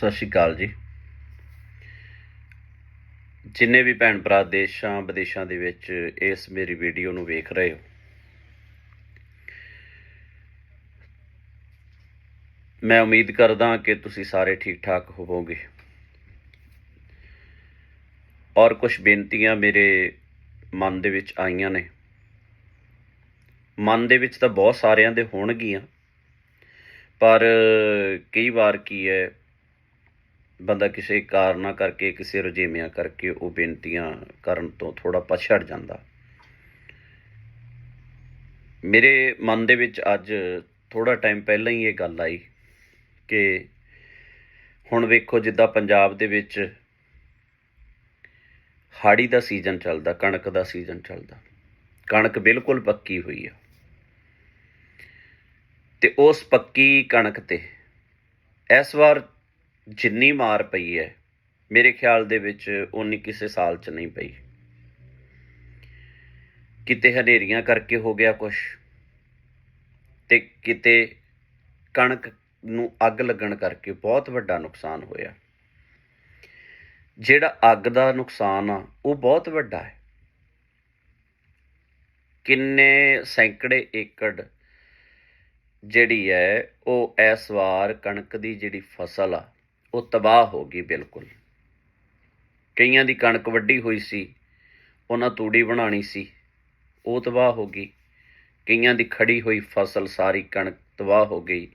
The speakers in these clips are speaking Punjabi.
ਸਤਿ ਸ਼੍ਰੀ ਅਕਾਲ ਜੀ। ਜਿੰਨੇ ਵੀ ਭੈਣ ਭਰਾ ਦੇਸ਼ਾਂ ਵਿਦੇਸ਼ਾਂ ਦੇ ਵਿੱਚ ਇਸ ਮੇਰੀ ਵੀਡੀਓ ਨੂੰ ਵੇਖ ਰਹੇ ਹੋ, ਮੈਂ ਉਮੀਦ ਕਰਦਾ ਕਿ ਤੁਸੀਂ ਸਾਰੇ ਠੀਕ ਠਾਕ ਹੋਵੋਗੇ। ਔਰ ਕੁਝ ਬੇਨਤੀਆਂ ਮੇਰੇ ਮਨ ਦੇ ਵਿੱਚ ਆਈਆਂ ਨੇ। ਮਨ ਦੇ ਵਿੱਚ ਤਾਂ ਬਹੁਤ ਸਾਰਿਆਂ ਦੇ ਹੋਣਗੀਆਂ, ਪਰ ਕਈ ਵਾਰ ਕੀ ਹੈ ਬੰਦਾ ਕਿਸੇ ਕਾਰਨਾਂ ਕਰਕੇ, ਕਿਸੇ ਰੁਝੇਵਿਆਂ ਕਰਕੇ ਉਹ ਬੇਨਤੀਆਂ ਕਰਨ ਤੋਂ ਥੋੜਾ ਪਛੜ ਜਾਂਦਾ। ਮੇਰੇ ਮਨ ਦੇ ਵਿੱਚ ਅੱਜ ਥੋੜਾ ਟਾਈਮ ਪਹਿਲਾਂ ਹੀ ਇਹ ਗੱਲ ਆਈ ਕਿ ਹੁਣ ਵੇਖੋ ਜਿੱਦਾਂ ਪੰਜਾਬ ਦੇ ਵਿੱਚ ਹਾੜੀ ਦਾ ਸੀਜ਼ਨ ਚੱਲਦਾ, ਕਣਕ ਦਾ ਸੀਜ਼ਨ ਚੱਲਦਾ। ਕਣਕ ਬਿਲਕੁਲ ਪੱਕੀ ਹੋਈ ਆ। ਤੇ ਉਸ ਪੱਕੀ ਕਣਕ ਤੇ ਇਸ ਵਾਰ ਜਿੰਨੀ ਮਾਰ ਪਈ ਹੈ, ਮੇਰੇ ਖਿਆਲ ਦੇ ਵਿੱਚ ਉਨੀ ਕਿਸੇ ਸਾਲ 'ਚ ਨਹੀਂ ਪਈ। ਕਿਤੇ ਹਨੇਰੀਆਂ ਕਰਕੇ ਹੋ ਗਿਆ ਕੁਛ ਤੇ ਕਿਤੇ ਕਣਕ ਨੂੰ ਅੱਗ ਲੱਗਣ ਕਰਕੇ ਬਹੁਤ ਵੱਡਾ ਨੁਕਸਾਨ ਹੋਇਆ। ਜਿਹੜਾ ਅੱਗ ਦਾ ਨੁਕਸਾਨ ਆ, ਉਹ ਬਹੁਤ ਵੱਡਾ ਹੈ। ਕਿੰਨੇ ਸੈਂਕੜੇ ਏਕੜ ਜਿਹੜੀ ਹੈ, ਉਹ ਇਸ ਵਾਰ ਕਣਕ ਦੀ ਜਿਹੜੀ ਫਸਲ ਆ ਉਹ ਤਬਾਹ ਹੋ ਗਈ ਬਿਲਕੁਲ। ਕਈਆਂ ਦੀ ਕਣਕ ਵੱਢੀ ਹੋਈ ਸੀ, ਉਹਨਾਂ ਤੂੜੀ ਬਣਾਣੀ ਸੀ, ਉਹ ਤਬਾਹ ਹੋ ਗਈ। ਕਈਆਂ ਦੀ ਖੜੀ ਹੋਈ ਫਸਲ ਸਾਰੀ ਕਣਕ ਤਬਾਹ ਹੋ ਗਈ।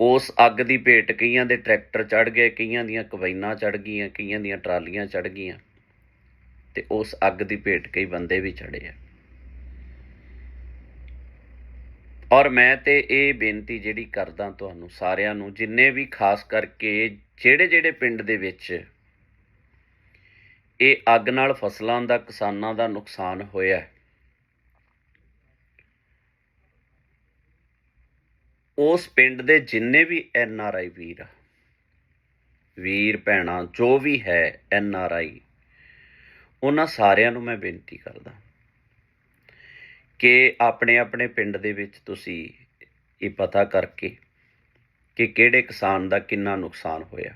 ਉਸ ਅੱਗ ਦੀ ਭੇਟ ਕਈਆਂ ਦੇ ਟਰੈਕਟਰ ਚੜ ਗਏ, ਕਈਆਂ ਦੀਆਂ ਕਬੈਨਾਂ ਚੜ ਗਈਆਂ, ਕਈਆਂ ਦੀਆਂ ਟਰਾਲੀਆਂ ਚੜ ਗਈਆਂ। ਤੇ ਉਸ ਅੱਗ ਦੀ ਭੇਟ ਕਈ ਬੰਦੇ ਵੀ ਚੜੇ ਆ। ਔਰ ਮੈਂ ਤੇ ਇਹ ਬੇਨਤੀ ਜਿਹੜੀ ਕਰਦਾ ਤੁਹਾਨੂੰ ਸਾਰਿਆਂ ਨੂੰ, ਜਿੰਨੇ ਵੀ ਖਾਸ ਕਰਕੇ ਜਿਹੜੇ ਜਿਹੜੇ ਪਿੰਡ ਦੇ ਵਿੱਚ ਇਹ ਅੱਗ ਨਾਲ ਫਸਲਾਂ ਦਾ, ਕਿਸਾਨਾਂ ਦਾ ਨੁਕਸਾਨ ਹੋਇਆ ਉਸ ਪਿੰਡ ਦੇ ਜਿੰਨੇ ਵੀ ਐਨ ਆਰ ਆਈ ਵੀਰ ਵੀਰ ਭੈਣਾਂ, ਜੋ ਵੀ ਹੈ ਐਨ ਆਰ ਆਈ, ਉਹਨਾਂ ਸਾਰਿਆਂ ਨੂੰ ਮੈਂ ਬੇਨਤੀ ਕਰਦਾ। ਕਿ ਆਪਣੇ ਆਪਣੇ ਪਿੰਡ ਦੇ ਵਿੱਚ ਤੁਸੀਂ ਇਹ ਪਤਾ ਕਰਕੇ ਕਿ ਕਿਹੜੇ ਕਿਸਾਨ ਦਾ ਕਿੰਨਾ ਨੁਕਸਾਨ ਹੋਇਆ।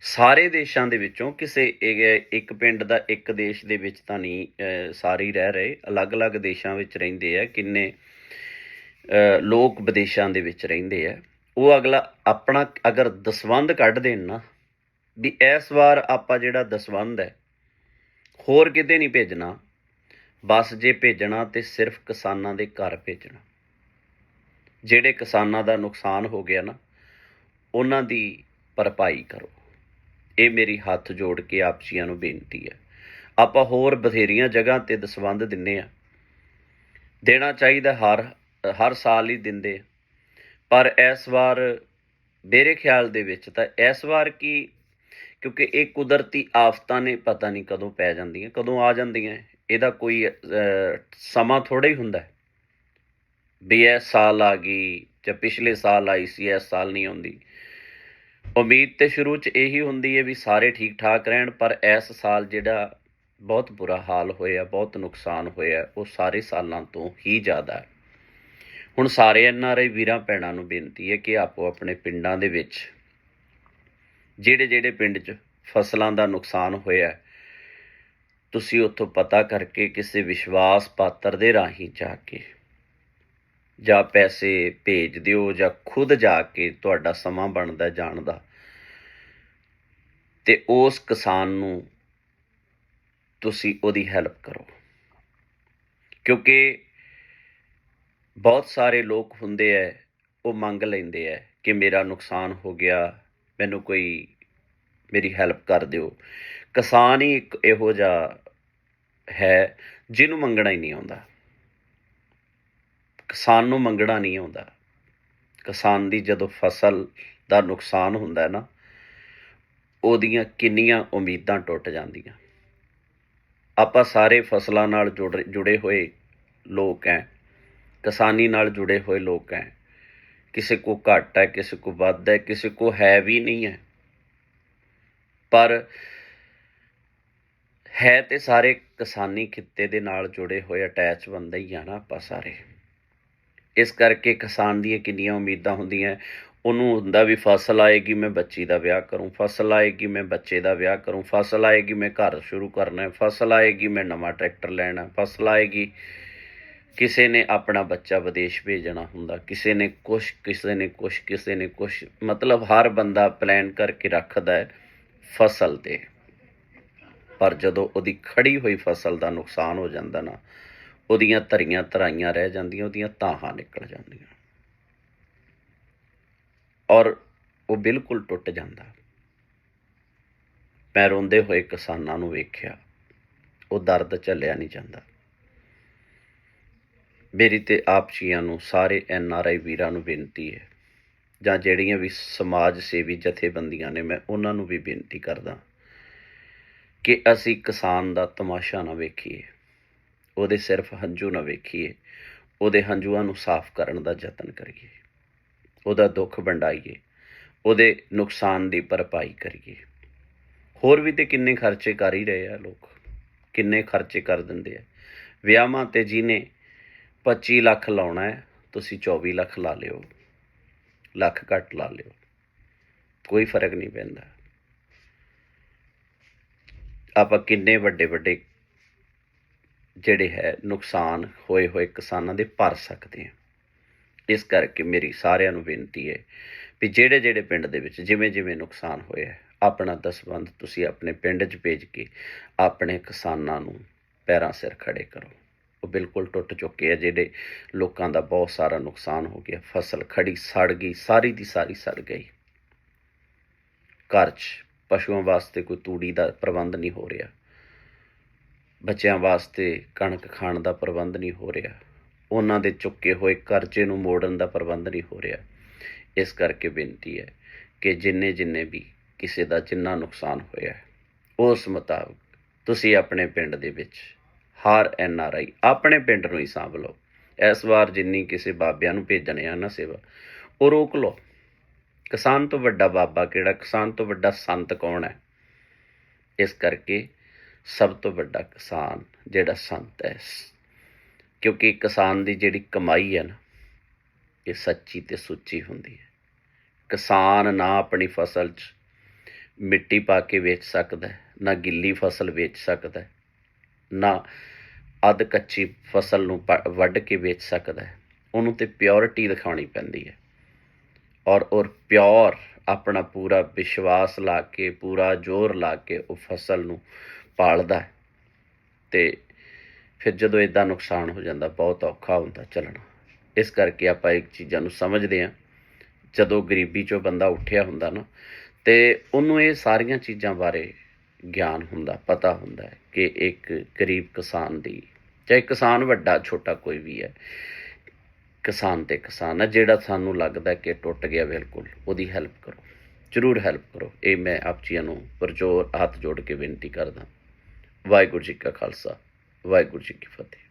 ਸਾਰੇ ਦੇਸ਼ਾਂ ਦੇ ਵਿੱਚੋਂ ਕਿਸੇ ਇੱਕ- ਪਿੰਡ ਦਾ ਇੱਕ ਦੇਸ਼ ਦੇ ਵਿੱਚ ਤਾਂ ਨਹੀਂ ਸਾਰੇ ਹੀ ਰਹਿ ਰਹੇ। ਅਲੱਗ-ਅਲੱਗ ਦੇਸ਼ਾਂ ਵਿੱਚ ਰਹਿੰਦੇ ਆ, ਕਿੰਨੇ ਲੋਕ ਵਿਦੇਸ਼ਾਂ ਦੇ ਵਿੱਚ ਰਹਿੰਦੇ ਆ। ਉਹ ਅਗਲਾ ਆਪਣਾ ਅਗਰ ਦਸਵੰਧ ਕੱਢ ਦੇਣ ਨਾ, ਵੀ ਇਸ ਵਾਰ ਆਪਾਂ ਜਿਹੜਾ ਦਸਵੰਧ ਹੈ, ਹੋਰ ਕਿਤੇ ਨਹੀਂ ਭੇਜਣਾ। ਬਸ ਜੇ ਭੇਜਣਾ ਤੇ ਸਿਰਫ ਕਿਸਾਨਾਂ ਦੇ ਘਰ ਭੇਜਣਾ। ਜਿਹੜੇ ਕਿਸਾਨਾਂ ਦਾ ਨੁਕਸਾਨ ਹੋ ਗਿਆ ਨਾ, ਉਹਨਾਂ ਦੀ ਭਰਪਾਈ ਕਰੋ। ਇਹ ਮੇਰੀ ਹੱਥ ਜੋੜ ਕੇ ਆਪਸੀਆਂ ਨੂੰ ਬੇਨਤੀ ਹੈ। ਆਪਾਂ ਹੋਰ ਬਥੇਰੀਆਂ ਜਗ੍ਹਾ ਤੇ ਦਸਵੰਧ ਦਿੰਨੇ ਆ। ਦੇਣਾ ਚਾਹੀਦਾ ਹਰ ਹਰ ਸਾਲ ਹੀ ਦਿੰਦੇ ਪਰ ਇਸ ਵਾਰ ਮੇਰੇ ਖਿਆਲ ਦੇ ਵਿੱਚ ਤਾਂ ਇਸ ਵਾਰ ਕੀ, ਕਿਉਂਕਿ ਇਹ ਕੁਦਰਤੀ ਆਫਤਾਂ ਨੇ ਪਤਾ ਨਹੀਂ ਕਦੋਂ ਪੈ ਜਾਂਦੀਆਂ, ਕਦੋਂ ਆ ਜਾਂਦੀਆਂ। ਇਹਦਾ ਕੋਈ ਸਮਾਂ ਥੋੜਾ ਹੀ ਹੁੰਦਾ ਵੀ ਇਹ ਸਾਲ ਆ ਗਈ ਜਾਂ ਪਿਛਲੇ ਸਾਲ ਆਈ ਸੀ ਇਸ ਸਾਲ ਨਹੀਂ ਆਉਂਦੀ। ਉਮੀਦ ਤੇ ਸ਼ੁਰੂ ਚ ਇਹੀ ਹੁੰਦੀ ਹੈ ਵੀ ਸਾਰੇ ਠੀਕ ਠਾਕ ਰਹਿਣ, ਪਰ ਇਸ ਸਾਲ ਜਿਹੜਾ ਬਹੁਤ ਬੁਰਾ ਹਾਲ ਹੋਇਆ, ਬਹੁਤ ਨੁਕਸਾਨ ਹੋਇਆ, ਉਹ ਸਾਰੇ ਸਾਲਾਂ ਤੋਂ ਹੀ ਜ਼ਿਆਦਾ ਹੈ। ਹੁਣ ਸਾਰੇ ਐਨਆਰਆਈ ਵੀਰਾਂ ਭੈਣਾਂ ਨੂੰ ਬੇਨਤੀ ਹੈ ਕਿ ਆਪੋ ਆਪਣੇ ਪਿੰਡਾਂ ਦੇ ਵਿੱਚ ਜਿਹੜੇ ਜਿਹੜੇ ਪਿੰਡ 'ਚ ਫਸਲਾਂ ਦਾ ਨੁਕਸਾਨ ਹੋਇਆ ਤੁਸੀਂ ਉੱਥੋਂ ਪਤਾ ਕਰਕੇ ਕਿਸੇ ਵਿਸ਼ਵਾਸ ਪਾਤਰ ਦੇ ਰਾਹੀਂ ਜਾ ਕੇ ਜਾਂ ਪੈਸੇ ਭੇਜ ਦਿਓ ਜਾਂ ਖੁਦ ਜਾ ਕੇ ਤੁਹਾਡਾ ਸਮਾਂ ਬਣਦਾ ਜਾਣ ਦਾ ਤੇ ਉਸ ਕਿਸਾਨ ਨੂੰ ਤੁਸੀਂ ਉਹਦੀ ਹੈਲਪ ਕਰੋ। ਕਿਉਂਕਿ ਬਹੁਤ ਸਾਰੇ ਲੋਕ ਹੁੰਦੇ ਐ, ਉਹ ਮੰਗ ਲੈਂਦੇ ਐ ਕਿ ਮੇਰਾ ਨੁਕਸਾਨ ਹੋ ਗਿਆ, ਮੈਨੂੰ ਕੋਈ ਮੇਰੀ ਹੈਲਪ ਕਰ ਦਿਓ। ਕਿਸਾਨ ਹੀ ਇੱਕ ਇਹੋ ਜਿਹਾ ਹੈ, ਜਿਹਨੂੰ ਮੰਗਣਾ ਹੀ ਨਹੀਂ ਆਉਂਦਾ। ਕਿਸਾਨ ਨੂੰ ਮੰਗਣਾ ਨਹੀਂ ਆਉਂਦਾ। ਕਿਸਾਨ ਦੀ ਜਦੋਂ ਫਸਲ ਦਾ ਨੁਕਸਾਨ ਹੁੰਦਾ ਨਾ, ਉਹਦੀਆਂ ਕਿੰਨੀਆਂ ਉਮੀਦਾਂ ਟੁੱਟ ਜਾਂਦੀਆਂ। ਆਪਾਂ ਸਾਰੇ ਫਸਲਾਂ ਨਾਲ ਜੁੜ, ਜੁੜੇ ਹੋਏ ਲੋਕ ਐ, ਕਿਸਾਨੀ ਨਾਲ ਜੁੜੇ ਹੋਏ ਲੋਕ ਐ। ਕਿਸੇ ਕੋ ਘੱਟ ਹੈ, ਕਿਸੇ ਕੋ ਵੱਧ ਹੈ, ਕਿਸੇ ਕੋ ਹੈ ਵੀ ਨਹੀਂ ਹੈ। ਪਰ ਹੈ ਤੇ ਸਾਰੇ ਕਿਸਾਨੀ ਖਿੱਤੇ ਦੇ ਨਾਲ ਜੁੜੇ ਹੋਏ ਅਟੈਚ ਬੰਦੇ ਹੀ ਆ ਨਾ ਆਪਾਂ ਸਾਰੇ। ਇਸ ਕਰਕੇ ਕਿਸਾਨ ਦੀਆਂ ਕਿੰਨੀਆਂ ਉਮੀਦਾਂ ਹੁੰਦੀਆਂ, ਉਹਨੂੰ ਹੁੰਦਾ ਵੀ ਫਸਲ ਆਏਗੀ ਮੈਂ ਬੱਚੀ ਦਾ ਵਿਆਹ ਕਰੂੰ, ਫਸਲ ਆਏਗੀ ਮੈਂ ਬੱਚੇ ਦਾ ਵਿਆਹ ਕਰੂੰ, ਫਸਲ ਆਏਗੀ ਮੈਂ ਘਰ ਸ਼ੁਰੂ ਕਰਨਾ ਫਸਲ ਆਏਗੀ ਮੈਂ ਨਵਾਂ ਟਰੈਕਟਰ ਲੈਣਾ ਫਸਲ ਆਏਗੀ। ਕਿਸੇ ਨੇ ਆਪਣਾ ਬੱਚਾ ਵਿਦੇਸ਼ ਭੇਜਣਾ ਹੁੰਦਾ, ਕਿਸੇ ਨੇ ਕੁਛ, ਕਿਸੇ ਨੇ ਕੁਛ, ਕਿਸੇ ਨੇ ਕੁਛ, ਮਤਲਬ ਹਰ ਬੰਦਾ ਪਲਾਨ ਕਰਕੇ ਰੱਖਦਾ ਹੈ ਫਸਲ ਤੇ। ਪਰ ਜਦੋਂ ਉਹਦੀ ਖੜੀ ਹੋਈ ਫਸਲ ਦਾ ਨੁਕਸਾਨ ਹੋ ਜਾਂਦਾ ਨਾ, ਉਹਦੀਆਂ ਧਰੀਆਂ ਧਰਾਈਆਂ ਰਹਿ ਜਾਂਦੀਆਂ, ਉਹਦੀਆਂ ਤਾਹਾਂ ਨਿਕਲ ਜਾਂਦੀਆਂ। ਔਰ ਉਹ ਬਿਲਕੁਲ ਟੁੱਟ ਜਾਂਦਾ। ਮੈਂ ਰੋਂਦੇ ਹੋਏ ਕਿਸਾਨਾਂ ਨੂੰ ਵੇਖਿਆ, ਉਹ ਦਰਦ ਝੱਲਿਆ ਨਹੀਂ ਜਾਂਦਾ। ਮੇਰੀ ਤੇ ਆਪ ਜੀਆਂ ਨੂੰ ਸਾਰੇ ਐਨ ਆਰ ਆਈ ਵੀਰਾਂ ਨੂੰ ਬੇਨਤੀ ਹੈ, ਜਾਂ ਜਿਹੜੀਆਂ ਵੀ ਸਮਾਜ ਸੇਵੀ ਜਥੇਬੰਦੀਆਂ ਨੇ, ਮੈਂ ਉਹਨਾਂ ਨੂੰ ਵੀ ਬੇਨਤੀ ਕਰਦਾ। ਕਿ ਅਸੀਂ ਕਿਸਾਨ ਦਾ ਤਮਾਸ਼ਾ ਨਾ ਵੇਖੀਏ, ਉਹਦੇ ਸਿਰਫ ਹੰਝੂ ਨਾ ਵੇਖੀਏ, ਉਹਦੇ ਹੰਝੂਆਂ ਨੂੰ ਸਾਫ਼ ਕਰਨ ਦਾ ਯਤਨ ਕਰੀਏ, ਉਹਦਾ ਦੁੱਖ ਵੰਡਾਈਏ, ਉਹਦੇ ਨੁਕਸਾਨ ਦੀ ਭਰਪਾਈ ਕਰੀਏ। ਹੋਰ ਵੀ ਤੇ ਕਿੰਨੇ ਖਰਚੇ ਕਰ ਹੀ ਰਹੇ ਆ ਲੋਕ, ਕਿੰਨੇ ਖਰਚੇ ਕਰ ਦਿੰਦੇ ਆ। ਵਿਆਹਾਂ ਤੇ ਜਿਹਨੇ 25 ਲੱਖ ਲਾਉਣਾ ਹੈ, ਤੁਸੀਂ 24 ਲੱਖ ਲਾ ਲਿਓ, ਲੱਖ ਘੱਟ ਲਾ ਲਿਓ, ਕੋਈ ਫ਼ਰਕ ਨਹੀਂ ਪੈਂਦਾ। ਆਪਾਂ ਕਿੰਨੇ ਵੱਡੇ ਵੱਡੇ ਜਿਹੜੇ ਹੈ ਨੁਕਸਾਨ ਹੋਏ ਹੋਏ ਕਿਸਾਨਾਂ ਦੇ ਭਰ ਸਕਦੇ ਹਾਂ। ਇਸ ਕਰਕੇ ਮੇਰੀ ਸਾਰਿਆਂ ਨੂੰ ਬੇਨਤੀ ਹੈ ਵੀ ਜਿਹੜੇ ਜਿਹੜੇ ਪਿੰਡ ਦੇ ਵਿੱਚ ਜਿਵੇਂ ਜਿਵੇਂ ਨੁਕਸਾਨ ਹੋਇਆ ਆਪਣਾ ਦਸਵੰਧ ਤੁਸੀਂ ਆਪਣੇ ਪਿੰਡ 'ਚ ਭੇਜ ਕੇ ਆਪਣੇ ਕਿਸਾਨਾਂ ਨੂੰ ਪੈਰਾਂ ਸਿਰ ਖੜੇ ਕਰੋ। ਉਹ ਬਿਲਕੁਲ ਟੁੱਟ ਚੁੱਕੇ ਆ, ਜਿਹੜੇ ਲੋਕਾਂ ਦਾ ਬਹੁਤ ਸਾਰਾ ਨੁਕਸਾਨ ਹੋ ਗਿਆ। ਫਸਲ ਖੜੀ ਸੜ ਗਈ, ਸਾਰੀ ਦੀ ਸਾਰੀ ਸੜ ਗਈ। ਘਰ 'ਚ ਪਸ਼ੂਆਂ ਵਾਸਤੇ ਕੋਈ ਤੂੜੀ ਦਾ ਪ੍ਰਬੰਧ ਨਹੀਂ ਹੋ ਰਿਹਾ। ਬੱਚਿਆਂ ਵਾਸਤੇ ਕਣਕ ਖਾਣ ਦਾ ਪ੍ਰਬੰਧ ਨਹੀਂ ਹੋ ਰਿਹਾ। ਉਹਨਾਂ ਦੇ ਚੁੱਕੇ ਹੋਏ ਕਰਜ਼ੇ ਨੂੰ ਮੋੜਨ ਦਾ ਪ੍ਰਬੰਧ ਨਹੀਂ ਹੋ ਰਿਹਾ। ਇਸ ਕਰਕੇ ਬੇਨਤੀ ਹੈ ਕਿ ਜਿੰਨੇ ਜਿੰਨੇ ਵੀ ਕਿਸੇ ਦਾ ਜਿੰਨਾ ਨੁਕਸਾਨ ਹੋਇਆ ਉਸ ਮੁਤਾਬਕ ਤੁਸੀਂ ਆਪਣੇ ਪਿੰਡ ਦੇ ਵਿੱਚ ਹਰ ਐਨ ਆਰ ਆਈ ਆਪਣੇ ਪਿੰਡ ਨੂੰ ਹੀ ਸਾਂਭ ਲਓ। ਇਸ ਵਾਰ ਜਿੰਨੀ ਕਿਸੇ ਬਾਬਿਆਂ ਨੂੰ ਭੇਜਣੇ ਆ ਨਾ ਸੇਵਾ, ਉਹ ਰੋਕ ਲਓ। ਕਿਸਾਨ ਤੋਂ ਵੱਡਾ ਬਾਬਾ ਕਿਹੜਾ? ਕਿਸਾਨ ਤੋਂ ਵੱਡਾ ਸੰਤ ਕੌਣ ਹੈ? ਇਸ ਕਰਕੇ ਸਭ ਤੋਂ ਵੱਡਾ ਕਿਸਾਨ ਜਿਹੜਾ ਸੰਤ ਹੈ। ਕਿਉਂਕਿ ਕਿਸਾਨ ਦੀ ਜਿਹੜੀ ਕਮਾਈ ਹੈ ਨਾ ਇਹ ਸੱਚੀ ਤੇ ਸੁੱਚੀ ਹੁੰਦੀ ਹੈ। ਕਿਸਾਨ ਨਾ ਆਪਣੀ ਫਸਲ 'ਚ ਮਿੱਟੀ ਪਾ ਕੇ ਵੇਚ ਸਕਦਾ ਹੈ, ਨਾ ਗਿੱਲੀ ਫਸਲ ਵੇਚ ਸਕਦਾ ਹੈ, ਨਾ ਅੱਧ ਕੱਚੀ ਫਸਲ ਨੂੰ ਪ- ਵੱਢ ਕੇ ਵੇਚ ਸਕਦਾ ਹੈ। ਉਹਨੂੰ ਤੇ ਪਿਓਰਿਟੀ ਦਿਖਾਉਣੀ ਪੈਂਦੀ ਹੈ। ਔਰ ਔਰ ਪਿਓਰ ਆਪਣਾ ਪੂਰਾ ਵਿਸ਼ਵਾਸ ਲਾ ਕੇ, ਪੂਰਾ ਜ਼ੋਰ ਲਾ ਕੇ ਉਹ ਫਸਲ ਨੂੰ ਪਾਲਦਾ ਹੈ। ਤੇ ਫਿਰ ਜਦੋਂ ਇਦਾਂ ਨੁਕਸਾਨ ਹੋ ਜਾਂਦਾ, ਬਹੁਤ ਔਖਾ ਹੁੰਦਾ ਚੱਲਣਾ। ਇਸ ਕਰਕੇ ਆਪਾਂ ਇੱਕ ਚੀਜ਼ਾਂ ਨੂੰ ਸਮਝਦੇ ਹਾਂ। ਜਦੋਂ ਗਰੀਬੀ ਚੋਂ ਬੰਦਾ ਉੱਠਿਆ ਹੁੰਦਾ ਨਾ, ਤੇ ਉਹਨੂੰ ਇਹ ਸਾਰੀਆਂ ਚੀਜ਼ਾਂ ਬਾਰੇ ਗਿਆਨ ਹੁੰਦਾ, ਪਤਾ ਹੁੰਦਾ ਕਿ ਇੱਕ ਗਰੀਬ ਕਿਸਾਨ ਦੀ, ਚਾਹੇ ਕਿਸਾਨ ਵੱਡਾ, ਛੋਟਾ ਕੋਈ ਵੀ ਹੈ ਕਿਸਾਨ ਤੇ ਕਿਸਾਨ ਆ ਜਿਹੜਾ ਸਾਨੂੰ ਲੱਗਦਾ ਕਿ ਟੁੱਟ ਗਿਆ ਬਿਲਕੁਲ, ਉਹਦੀ ਹੈਲਪ ਕਰੋ। ਜ਼ਰੂਰ ਹੈਲਪ ਕਰੋ। ਇਹ ਮੈਂ ਆਪ ਜੀਆਂ ਨੂੰ ਪਰਜੋਰ ਹੱਥ ਜੋੜ ਕੇ ਬੇਨਤੀ ਕਰਦਾ। ਵਾਹਿਗੁਰੂ ਜੀ ਕਾ ਖਾਲਸਾ, ਵਾਹਿਗੁਰੂ ਜੀ ਕੀ ਫਤਿਹ।